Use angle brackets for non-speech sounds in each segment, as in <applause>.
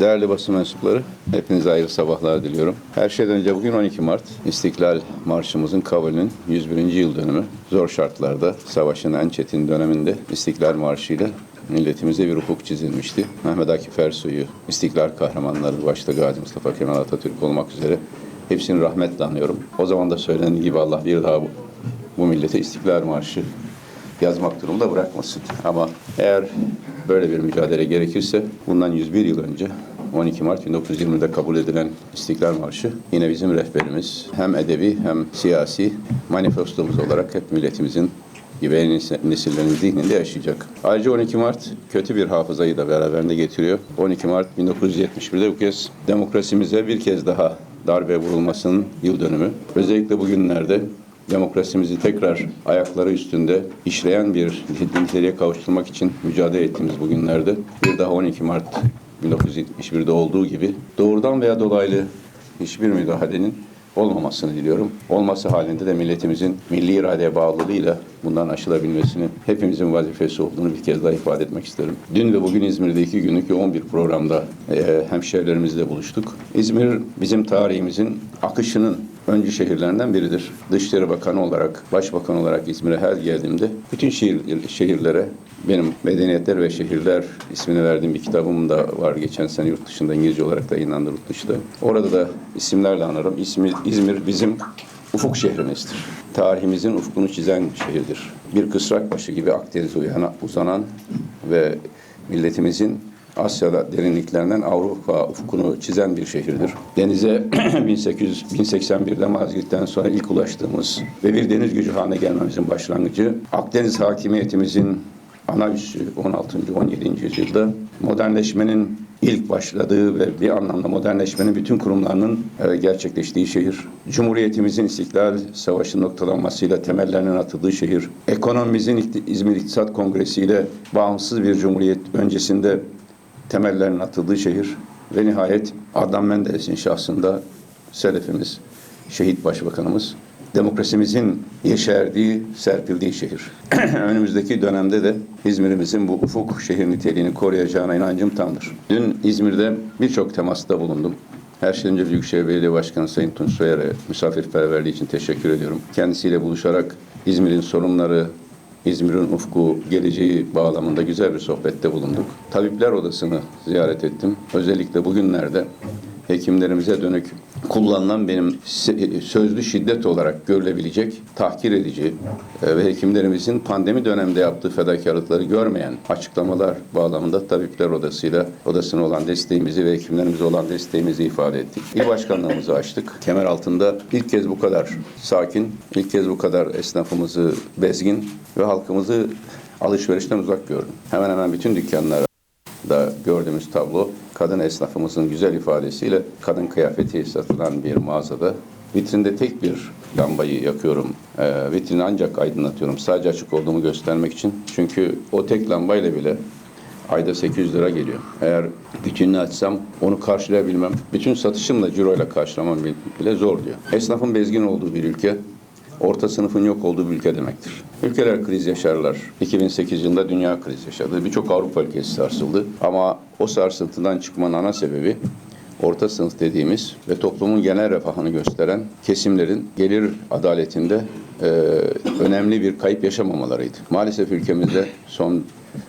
Değerli basın mensupları, hepinize ayrı sabahlar diliyorum. Her şeyden önce bugün 12 Mart, İstiklal Marşımızın kabulünün 101. yıl dönümü. Zor şartlarda, savaşın en çetin döneminde İstiklal Marşı ile milletimize bir hukuk çizilmişti. Mehmet Akif Ersoy'u, İstiklal kahramanları başta Gazi Mustafa Kemal Atatürk olmak üzere hepsini rahmetle anıyorum. O zaman da söylendiği gibi Allah bir daha bu, bu millete İstiklal Marşı yazmak durumunda bırakmasın. Ama eğer böyle bir mücadele gerekirse bundan 101 yıl önce 12 Mart 1920'de kabul edilen İstiklal Marşı yine bizim rehberimiz hem edebi hem siyasi manifestomuz olarak hep milletimizin en nesillerin zihninde yaşayacak. Ayrıca 12 Mart kötü bir hafızayı da beraberinde getiriyor. 12 Mart 1971'de bu kez demokrasimize bir kez daha darbe vurulmasının yıl dönümü. Özellikle bugünlerde demokrasimizi tekrar ayakları üstünde işleyen bir niteliğe kavuşturmak için mücadele ettiğimiz bugünlerde bir daha 12 Mart 1971'de olduğu gibi doğrudan veya dolaylı hiçbir müdahalenin olmamasını diliyorum. Olması halinde de milletimizin milli iradeye bağlılığıyla bundan aşılabilmesini hepimizin vazifesi olduğunu bir kez daha ifade etmek isterim. Dün ve bugün İzmir'de iki günlük yoğun bir programda e, hemşehrilerimizle buluştuk. İzmir bizim tarihimizin akışının öncü şehirlerinden biridir. Dışişleri Bakanı olarak, Başbakan olarak İzmir'e her geldiğimde bütün şehir, şehirlere benim Medeniyetler ve Şehirler ismini verdiğim bir kitabım da var. Geçen sene yurt dışında İngilizce olarak da yayınlandı yurt dışında. Orada da isimlerle anarım. İsmi, İzmir bizim ufuk şehrimizdir. Tarihimizin ufkunu çizen şehirdir. Bir kısrak başı gibi Akdeniz'e uzanan ve milletimizin Asya'da derinliklerinden Avrupa ufkunu çizen bir şehirdir. Denize 1800 1081'de Malazgirt'ten sonra ilk ulaştığımız ve bir deniz gücü haline gelmemizin başlangıcı Akdeniz hakimiyetimizin ana üssü 16. 17. yüzyılda modernleşmenin ilk başladığı ve bir anlamda modernleşmenin bütün kurumlarının e, gerçekleştiği şehir. Cumhuriyetimizin İstiklal Savaşı noktalanmasıyla temellerinin atıldığı şehir. Ekonomimizin İzmir İktisat Kongresi ile bağımsız bir cumhuriyet öncesinde temellerinin atıldığı şehir ve nihayet Adnan Menderes'in şahsında Selefimiz, şehit başbakanımız, demokrasimizin yeşerdiği, serpildiği şehir. <clears throat> Önümüzdeki dönemde de İzmir'imizin bu ufuk şehir niteliğini koruyacağına inancım tamdır. Dün İzmir'de birçok temasta bulundum. Her şeyden önce Büyükşehir Belediye Başkanı Sayın Tunç Soyer'e misafirperverliği için teşekkür ediyorum. Kendisiyle buluşarak İzmir'in sorunları, İzmir'in ufku, geleceği bağlamında güzel bir sohbette bulunduk. Tabipler Odası'nı ziyaret ettim. Özellikle bugünlerde hekimlerimize dönük kullanılan benim sözlü şiddet olarak görülebilecek, tahkir edici e, ve hekimlerimizin pandemi döneminde yaptığı fedakarlıkları görmeyen açıklamalar bağlamında Tabipler Odası'yla odasına olan desteğimizi ve hekimlerimize olan desteğimizi ifade ettik. İl başkanlığımızı açtık. Kemer altında ilk kez bu kadar sakin, ilk kez bu kadar esnafımızı bezgin ve halkımızı alışverişten uzak gördüm. Hemen hemen bütün dükkanlar da gördüğümüz tablo kadın esnafımızın güzel ifadesiyle kadın kıyafeti satılan bir mağazada vitrinde tek bir lambayı yakıyorum. Ee, vitrini ancak aydınlatıyorum. Sadece açık olduğumu göstermek için. Çünkü o tek lambayla bile ayda 800 lira geliyor. Eğer bütününü açsam onu karşılayabilmem. Bütün satışımla ciroyla karşılamam bile zor diyor. Esnafın bezgin olduğu bir ülke orta sınıfın yok olduğu bir ülke demektir. Ülkeler kriz yaşarlar. 2008 yılında dünya kriz yaşadı. Birçok Avrupa ülkesi sarsıldı. Ama o sarsıntıdan çıkmanın ana sebebi orta sınıf dediğimiz ve toplumun genel refahını gösteren kesimlerin gelir adaletinde e, önemli bir kayıp yaşamamalarıydı. Maalesef ülkemizde son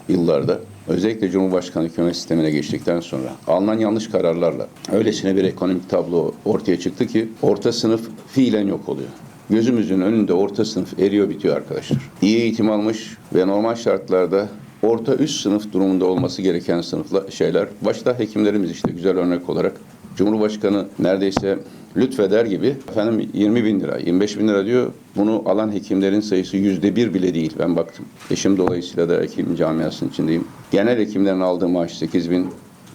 yıllarda özellikle Cumhurbaşkanı hükümet sistemine geçtikten sonra alınan yanlış kararlarla öylesine bir ekonomik tablo ortaya çıktı ki orta sınıf fiilen yok oluyor. Gözümüzün önünde orta sınıf eriyor bitiyor arkadaşlar. İyi eğitim almış ve normal şartlarda orta üst sınıf durumunda olması gereken sınıfla şeyler. Başta hekimlerimiz işte güzel örnek olarak. Cumhurbaşkanı neredeyse lütfeder gibi efendim 20 bin lira, 25 bin lira diyor. Bunu alan hekimlerin sayısı yüzde bir bile değil. Ben baktım. Eşim dolayısıyla da hekim camiasının içindeyim. Genel hekimlerin aldığı maaş 8 bin,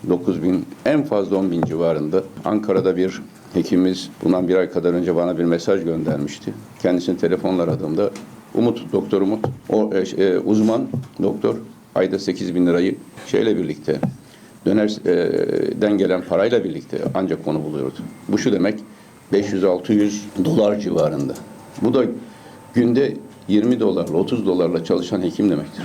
9 bin, en fazla 10 bin civarında. Ankara'da bir hekimimiz bundan bir ay kadar önce bana bir mesaj göndermişti. Kendisini telefonla aradığımda Umut, Doktor Umut, o e, e, uzman doktor ayda 8 bin lirayı şeyle birlikte dönerden gelen parayla birlikte ancak onu buluyordu. Bu şu demek 500-600 dolar civarında. Bu da günde 20 dolarla 30 dolarla çalışan hekim demektir.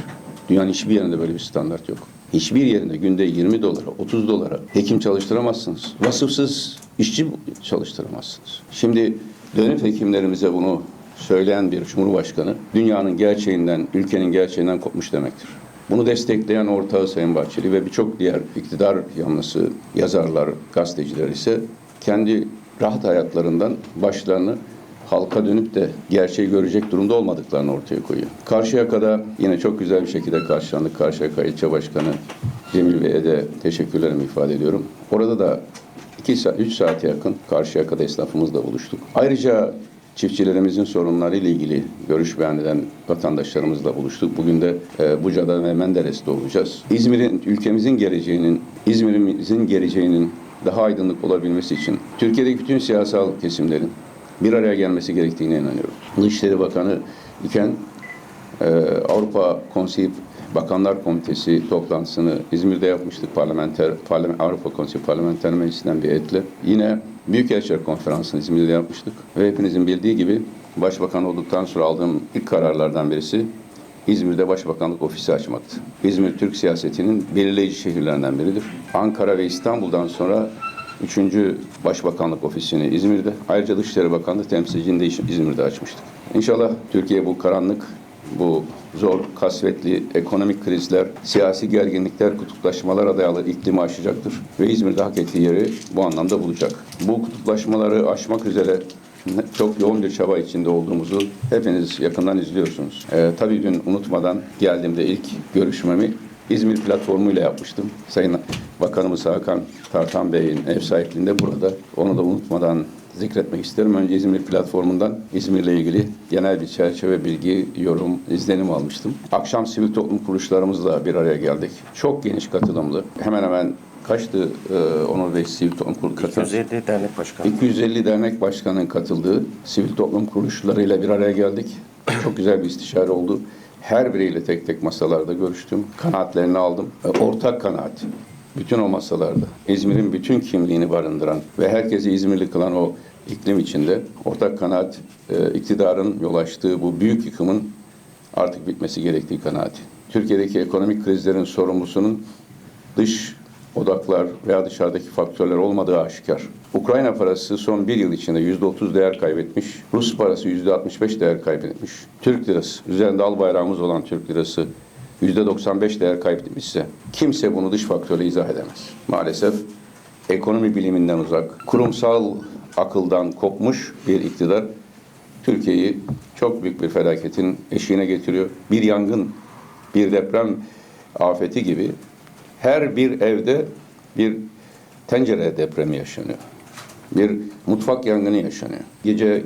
Dünyanın hiçbir yerinde böyle bir standart yok. Hiçbir yerinde günde 20 dolara, 30 dolara hekim çalıştıramazsınız. Vasıfsız işçi çalıştıramazsınız. Şimdi dönüp hekimlerimize bunu söyleyen bir cumhurbaşkanı dünyanın gerçeğinden, ülkenin gerçeğinden kopmuş demektir. Bunu destekleyen ortağı Sayın Bahçeli ve birçok diğer iktidar yanlısı yazarlar, gazeteciler ise kendi rahat hayatlarından başlarını halka dönüp de gerçeği görecek durumda olmadıklarını ortaya koyuyor. Karşıyaka'da yine çok güzel bir şekilde karşılandık. Karşıyaka İlçe Başkanı Cemil Bey'e de teşekkürlerimi ifade ediyorum. Orada da 2 saat, 3 saate yakın Karşıyaka'da esnafımızla buluştuk. Ayrıca çiftçilerimizin sorunlarıyla ilgili görüş beyan eden vatandaşlarımızla buluştuk. Bugün de e, Buca'da ve Menderes'te olacağız. İzmir'in, ülkemizin geleceğinin, İzmir'imizin geleceğinin daha aydınlık olabilmesi için Türkiye'deki bütün siyasal kesimlerin bir araya gelmesi gerektiğine inanıyorum. Dışişleri Bakanı iken e, Avrupa Konseyi Bakanlar Komitesi toplantısını İzmir'de yapmıştık. Parlamenter, Parlament, Avrupa Konseyi Parlamenter Meclisi'nden bir etle. Yine Büyükelçiler Konferansı'nı İzmir'de yapmıştık. Ve hepinizin bildiği gibi Başbakan olduktan sonra aldığım ilk kararlardan birisi İzmir'de Başbakanlık Ofisi açmaktı. İzmir Türk siyasetinin belirleyici şehirlerinden biridir. Ankara ve İstanbul'dan sonra Üçüncü Başbakanlık Ofisi'ni İzmir'de, ayrıca Dışişleri Bakanlığı temsilcini de İzmir'de açmıştık. İnşallah Türkiye bu karanlık, bu zor, kasvetli ekonomik krizler, siyasi gerginlikler, kutuplaşmalara dayalı iklimi aşacaktır. Ve İzmir'de hak ettiği yeri bu anlamda bulacak. Bu kutuplaşmaları aşmak üzere çok yoğun bir çaba içinde olduğumuzu hepiniz yakından izliyorsunuz. Ee, tabii dün unutmadan geldiğimde ilk görüşmemi İzmir platformuyla yapmıştım. Sayın Bakanımız Hakan Tartan Bey'in ev sahipliğinde burada. Onu da unutmadan zikretmek isterim. Önce İzmir platformundan İzmir'le ilgili genel bir çerçeve bilgi, yorum, izlenim almıştım. Akşam sivil toplum kuruluşlarımızla bir araya geldik. Çok geniş katılımlı. Hemen hemen kaçtı e, Onur Bey sivil toplum kurulu katılımı? 250 dernek başkanı. 250 dernek başkanının katıldığı sivil toplum kuruluşlarıyla bir araya geldik. Çok güzel bir istişare oldu. Her biriyle tek tek masalarda görüştüm. Kanaatlerini aldım. Ortak kanaat. Bütün o masalarda İzmir'in bütün kimliğini barındıran ve herkesi İzmirli kılan o iklim içinde ortak kanaat e, iktidarın yol açtığı bu büyük yıkımın artık bitmesi gerektiği kanaati. Türkiye'deki ekonomik krizlerin sorumlusunun dış odaklar veya dışarıdaki faktörler olmadığı aşikar. Ukrayna parası son bir yıl içinde yüzde otuz değer kaybetmiş. Rus parası yüzde altmış beş değer kaybetmiş. Türk lirası, üzerinde al bayrağımız olan Türk lirası yüzde doksan beş değer kaybetmişse kimse bunu dış faktörle izah edemez. Maalesef ekonomi biliminden uzak, kurumsal akıldan kopmuş bir iktidar Türkiye'yi çok büyük bir felaketin eşiğine getiriyor. Bir yangın, bir deprem afeti gibi her bir evde bir tencere depremi yaşanıyor. Bir mutfak yangını yaşanıyor. Gece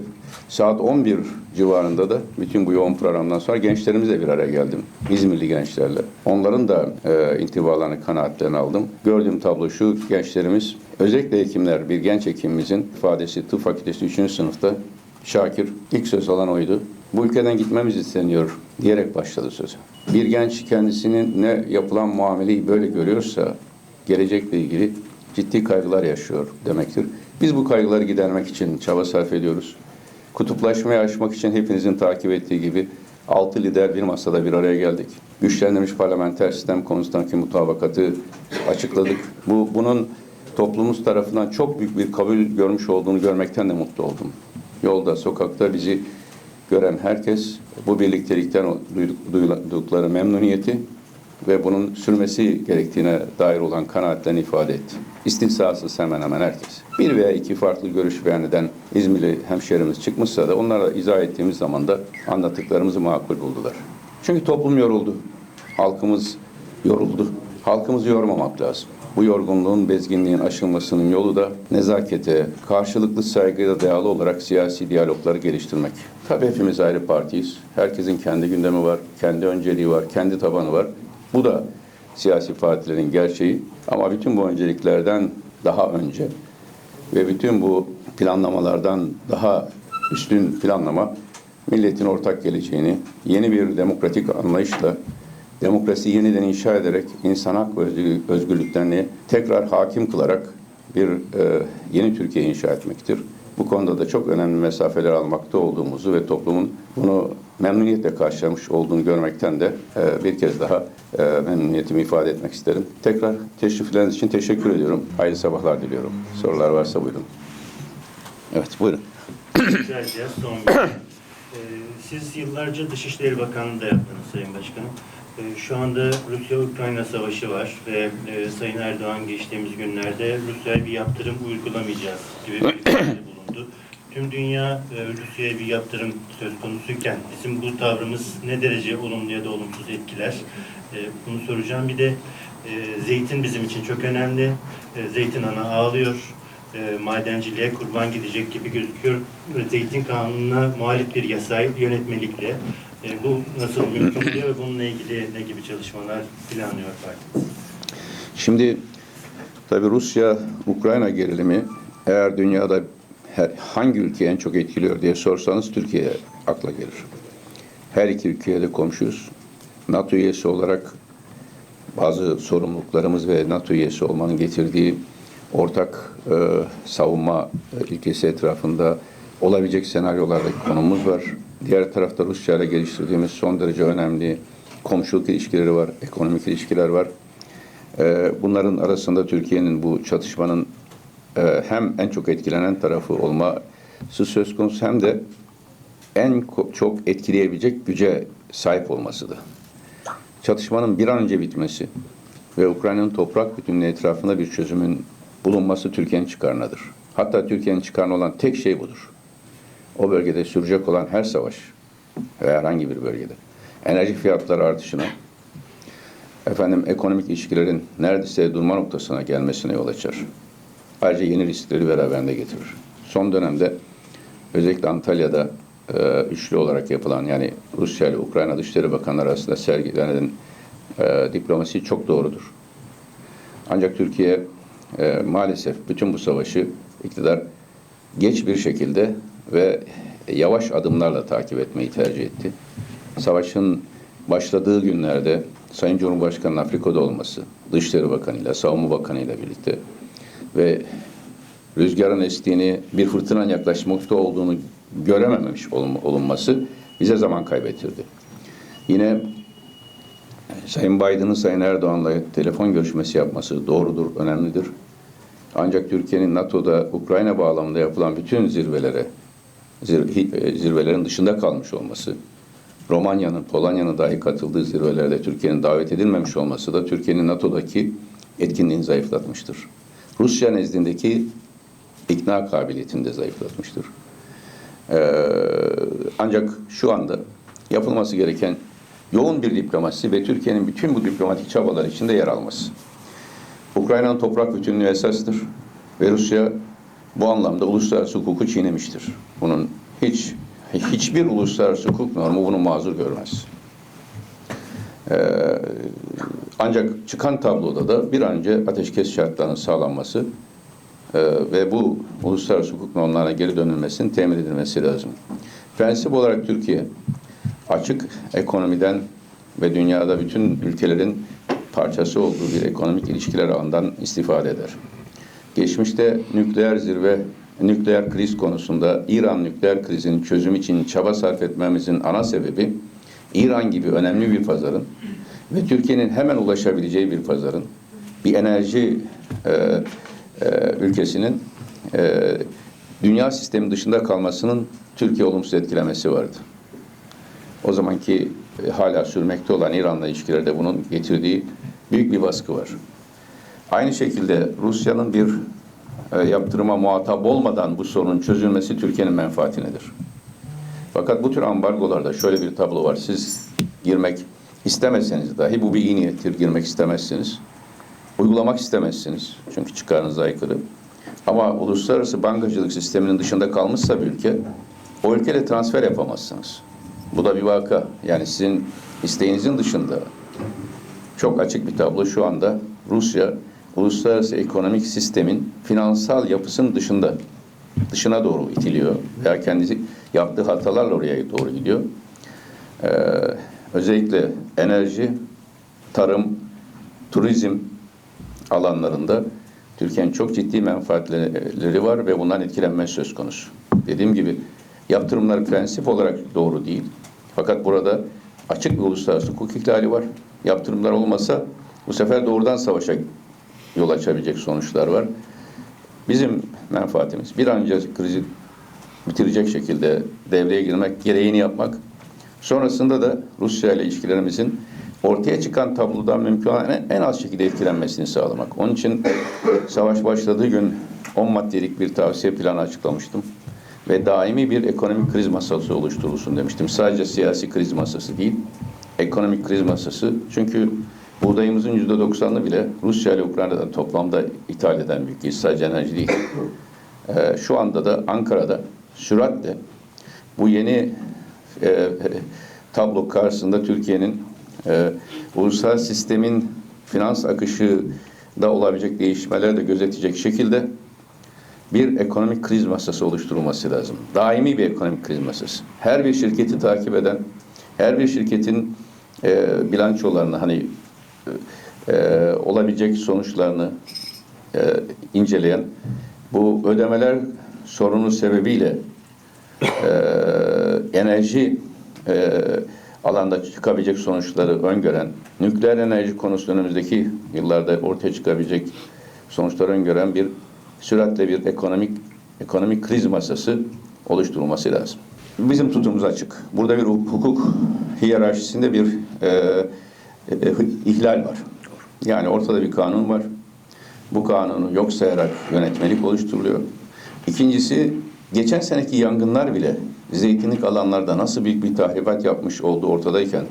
saat 11 civarında da bütün bu yoğun programdan sonra gençlerimizle bir araya geldim. İzmirli gençlerle. Onların da e, intibalarını, kanaatlerini aldım. Gördüğüm tablo şu, gençlerimiz, özellikle hekimler, bir genç hekimimizin ifadesi tıp fakültesi 3. sınıfta Şakir ilk söz alan oydu. Bu ülkeden gitmemiz isteniyor diyerek başladı sözü. Bir genç kendisinin ne yapılan muameleyi böyle görüyorsa gelecekle ilgili ciddi kaygılar yaşıyor demektir. Biz bu kaygıları gidermek için çaba sarf ediyoruz. Kutuplaşmayı aşmak için hepinizin takip ettiği gibi altı lider bir masada bir araya geldik. Güçlendirilmiş parlamenter sistem konusundaki mutabakatı açıkladık. Bu bunun toplumumuz tarafından çok büyük bir kabul görmüş olduğunu görmekten de mutlu oldum. Yolda, sokakta bizi gören herkes bu birliktelikten duyduk- duydukları memnuniyeti ve bunun sürmesi gerektiğine dair olan kanaatlerini ifade etti. İstisnasız hemen hemen herkes. Bir veya iki farklı görüş beyan eden İzmirli hemşerimiz çıkmışsa da onlara izah ettiğimiz zaman da anlattıklarımızı makul buldular. Çünkü toplum yoruldu. Halkımız yoruldu. Halkımızı yormamak lazım. Bu yorgunluğun, bezginliğin aşılmasının yolu da nezakete, karşılıklı saygıya dayalı olarak siyasi diyalogları geliştirmek. Tabii hepimiz ayrı partiyiz. Herkesin kendi gündemi var, kendi önceliği var, kendi tabanı var. Bu da siyasi partilerin gerçeği. Ama bütün bu önceliklerden daha önce ve bütün bu planlamalardan daha üstün planlama milletin ortak geleceğini yeni bir demokratik anlayışla demokrasi yeniden inşa ederek insan hak ve özgür- özgürlüklerini tekrar hakim kılarak bir e, yeni Türkiye inşa etmektir. Bu konuda da çok önemli mesafeler almakta olduğumuzu ve toplumun bunu memnuniyetle karşılamış olduğunu görmekten de e, bir kez daha e, memnuniyetimi ifade etmek isterim. Tekrar teşrifleriniz için teşekkür ediyorum. Hayırlı sabahlar diliyorum. Sorular varsa buyurun. Evet buyurun. Rica edeceğiz. Son bir. Ee, Siz yıllarca Dışişleri Bakanlığı da yaptınız Sayın Başkanım. Ee, Şu anda Rusya-Ukrayna savaşı var ve e, Sayın Erdoğan geçtiğimiz günlerde Rusya'ya bir yaptırım uygulamayacağız gibi bir <clears throat> bulundu. Tüm dünya e, Rusya'ya bir yaptırım söz konusuyken bizim bu tavrımız ne derece olumlu ya da olumsuz etkiler? E, Bunu soracağım. Bir de zeytin bizim için çok önemli. Zeytin ana ağlıyor madenciliğe kurban gidecek gibi gözüküyor. Zeytin kanununa muhalif bir yasa yönetmelikle. E, bu nasıl mümkün oluyor ve bununla ilgili ne gibi çalışmalar planlıyor partimiz? Şimdi tabii Rusya-Ukrayna gerilimi eğer dünyada her, hangi ülkeyi en çok etkiliyor diye sorsanız Türkiye akla gelir. Her iki ülkeye de komşuyuz. NATO üyesi olarak bazı sorumluluklarımız ve NATO üyesi olmanın getirdiği ortak e, savunma e, ilkesi etrafında olabilecek senaryolardaki konumuz var. Diğer tarafta Rusya ile geliştirdiğimiz son derece önemli komşuluk ilişkileri var, ekonomik ilişkiler var. Ee, Bunların arasında Türkiye'nin bu çatışmanın e, hem en çok etkilenen tarafı olması söz konusu hem de en çok etkileyebilecek güce sahip olmasıdır. Çatışmanın bir an önce bitmesi ve Ukrayna'nın toprak bütünlüğü etrafında bir çözümün bulunması Türkiye'nin çıkarınadır. Hatta Türkiye'nin çıkarına olan tek şey budur. O bölgede sürecek olan her savaş ve herhangi bir bölgede enerji fiyatları artışına, efendim ekonomik ilişkilerin neredeyse durma noktasına gelmesine yol açar. Ayrıca yeni riskleri beraberinde getirir. Son dönemde özellikle Antalya'da e, üçlü olarak yapılan yani Rusya ile Ukrayna Dışişleri Bakanları arasında sergilenen e, diplomasi çok doğrudur. Ancak Türkiye e, maalesef bütün bu savaşı iktidar geç bir şekilde ve yavaş adımlarla takip etmeyi tercih etti. Savaşın başladığı günlerde Sayın Cumhurbaşkanı'nın Afrika'da olması, Dışişleri Bakanı'yla, Savunma Bakanı'yla birlikte ve rüzgarın estiğini, bir fırtınanın yaklaşmakta olduğunu görememiş olun- olunması bize zaman kaybettirdi. Yine Sayın Biden'ın Sayın Erdoğan'la telefon görüşmesi yapması doğrudur, önemlidir. Ancak Türkiye'nin NATO'da Ukrayna bağlamında yapılan bütün zirvelere, zir- zirvelerin dışında kalmış olması, Romanya'nın, Polonya'nın dahi katıldığı zirvelerde Türkiye'nin davet edilmemiş olması da Türkiye'nin NATO'daki etkinliğini zayıflatmıştır. Rusya nezdindeki ikna kabiliyetini de zayıflatmıştır. Ee, ancak şu anda yapılması gereken yoğun bir diplomasi ve Türkiye'nin bütün bu diplomatik çabalar içinde yer alması. Ukrayna'nın toprak bütünlüğü esastır ve Rusya bu anlamda uluslararası hukuku çiğnemiştir. Bunun hiç hiçbir uluslararası hukuk normu bunu mazur görmez. Ee, ancak çıkan tabloda da bir an önce ateşkes şartlarının sağlanması e, ve bu uluslararası hukuk normlarına geri dönülmesinin temin edilmesi lazım. Prensip olarak Türkiye açık ekonomiden ve dünyada bütün ülkelerin parçası olduğu bir ekonomik ilişkiler ağından istifade eder. Geçmişte nükleer zirve, nükleer kriz konusunda İran nükleer krizinin çözüm için çaba sarf etmemizin ana sebebi İran gibi önemli bir pazarın ve Türkiye'nin hemen ulaşabileceği bir pazarın bir enerji e, e, ülkesinin e, dünya sistemi dışında kalmasının Türkiye olumsuz etkilemesi vardı. O zamanki e, hala sürmekte olan İran'la ilişkilerde bunun getirdiği büyük bir baskı var. Aynı şekilde Rusya'nın bir e, yaptırıma muhatap olmadan bu sorunun çözülmesi Türkiye'nin menfaatinedir. Fakat bu tür ambargolarda şöyle bir tablo var. Siz girmek istemezseniz dahi bu bir iyi niyettir. Girmek istemezsiniz. Uygulamak istemezsiniz. Çünkü çıkarınıza aykırı. Ama uluslararası bankacılık sisteminin dışında kalmışsa bir ülke, o ülkeyle transfer yapamazsınız. Bu da bir vaka. Yani sizin isteğinizin dışında çok açık bir tablo şu anda Rusya uluslararası ekonomik sistemin finansal yapısının dışında dışına doğru itiliyor veya kendisi yaptığı hatalarla oraya doğru gidiyor. Ee, özellikle enerji, tarım, turizm alanlarında Türkiye'nin çok ciddi menfaatleri var ve bundan etkilenme söz konusu. Dediğim gibi yaptırımlar prensip olarak doğru değil. Fakat burada açık bir uluslararası hukuk ihlali var. Yaptırımlar olmasa bu sefer doğrudan savaşa yol açabilecek sonuçlar var. Bizim menfaatimiz bir an önce krizi bitirecek şekilde devreye girmek, gereğini yapmak. Sonrasında da Rusya ile ilişkilerimizin ortaya çıkan tablodan mümkün olan en, az şekilde etkilenmesini sağlamak. Onun için savaş başladığı gün 10 maddelik bir tavsiye planı açıklamıştım. Ve daimi bir ekonomik kriz masası oluşturulsun demiştim. Sadece siyasi kriz masası değil, ekonomik kriz masası. Çünkü buğdayımızın %90'ını bile Rusya ile Ukrayna'dan toplamda ithal eden bir ülke. Sadece enerji değil. Ee, şu anda da Ankara'da süratle bu yeni e, tablo karşısında Türkiye'nin e, ulusal sistemin finans akışı da olabilecek değişmeleri de gözetecek şekilde bir ekonomik kriz masası oluşturulması lazım. Daimi bir ekonomik kriz masası. Her bir şirketi takip eden, her bir şirketin e, bilançolarını hani e, olabilecek sonuçlarını e, inceleyen, bu ödemeler sorunu sebebiyle e, enerji e, alanda çıkabilecek sonuçları öngören, nükleer enerji konusunda önümüzdeki yıllarda ortaya çıkabilecek sonuçları öngören bir süratle bir ekonomik ekonomik kriz masası oluşturulması lazım. Bizim tutumumuz açık. Burada bir hukuk hiyerarşisinde bir e, e, ihlal var. Yani ortada bir kanun var. Bu kanunu yok sayarak yönetmelik oluşturuluyor. İkincisi, geçen seneki yangınlar bile zeytinlik alanlarda nasıl büyük bir tahribat yapmış olduğu ortadayken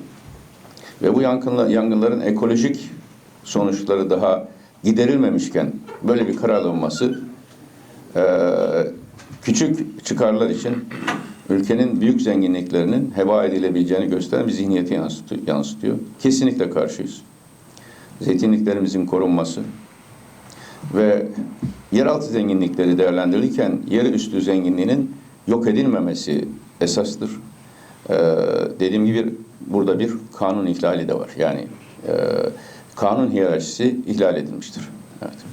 ve bu yangınla, yangınların ekolojik sonuçları daha giderilmemişken böyle bir karar alınması eee, küçük çıkarlar için ülkenin büyük zenginliklerinin heba edilebileceğini gösteren bir zihniyeti yansıtıyor. Kesinlikle karşıyız. Zeytinliklerimizin korunması ve yeraltı zenginlikleri değerlendirilirken yer üstü zenginliğinin yok edilmemesi esastır. Ee, dediğim gibi burada bir kanun ihlali de var. Yani e, kanun hiyerarşisi ihlal edilmiştir. Evet.